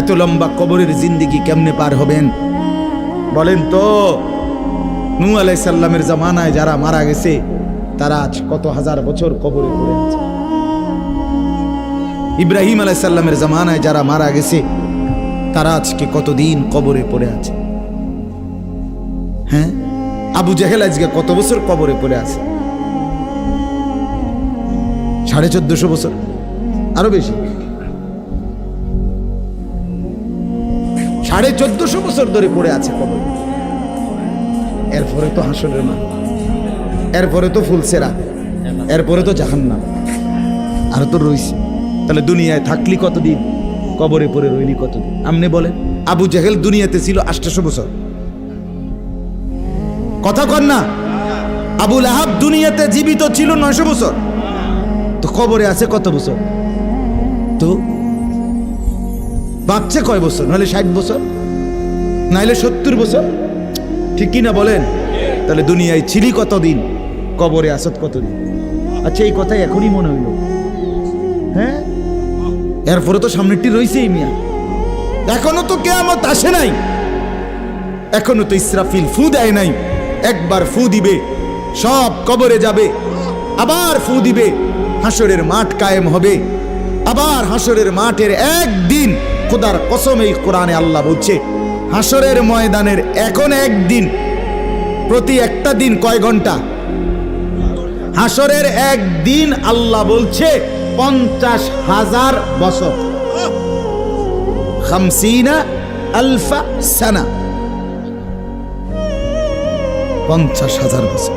এত লম্বা কবরের জিন্দিগি কেমনে পার হবেন? বলেন তো নূ আলাইসাল্লামের জামানায় যারা মারা গেছে, তারা আজ কত হাজার বছর কবরে পড়ে আছে? ইব্রাহিম আলাইসাল্লামের জামানায় যারা মারা গেছে, তারা আজকে কতদিন কবরে পড়ে আছে? হ্যাঁ? আবু জেহেল আজকে কত বছর কবরে পড়ে আছে? সাড়ে চোদ্দশো বছর, আরও বেশি। সাড়ে চোদ্দশো বছর ধরে পড়ে আছে কবর। এরপরে তো হাসনের মা এরপরে তো ফুলসেরা, এরপরে তো জাহান্নাম। আর তো রইছে। তাহলে দুনিয়ায় থাকলি কতদিন? কবরে পড়ে রইলি কতদিন? আমনে বলে আবু জেহেল দুনিয়াতে ছিল আষ্টশো বছর। কথা কর না। আবুল আহাব দুনিয়াতে জীবিত ছিল নয়শো বছর। তো কবরে আছে কত বছর? তো বাঁচছে কয় বছর? নাহলে ষাট বছর? নাহলে সত্তর বছর? ঠিক কি না বলেন? তাহলে দুনিয়ায় ছিলি কতদিন? কবরে আসত কতদিন? আচ্ছা এই কথাই এখনই মনে হইল। হ্যাঁ? এরপরে তো সামনেরটি রয়েছেই মিয়া। এখনও তো কেয়ামত আসে নাই। এখনও তো ইসরাফিল ফু দেয় নাই। একবার ফু দিবে, সব কবরে যাবে। আবার ফু দিবে, হাসরের মাঠ কায়েম হবে। আবার হাসরের মাঠের একদিন খোদার কসম এই কোরআনে আল্লাহ বলছে হাসরের ময়দানের এখন একদিন, প্রতি একটা দিন কয় ঘণ্টা? হাসরের একদিন আল্লাহ বলছে, পঞ্চাশ হাজার বছর। আলফা সানা। পঞ্চাশ হাজার বছর।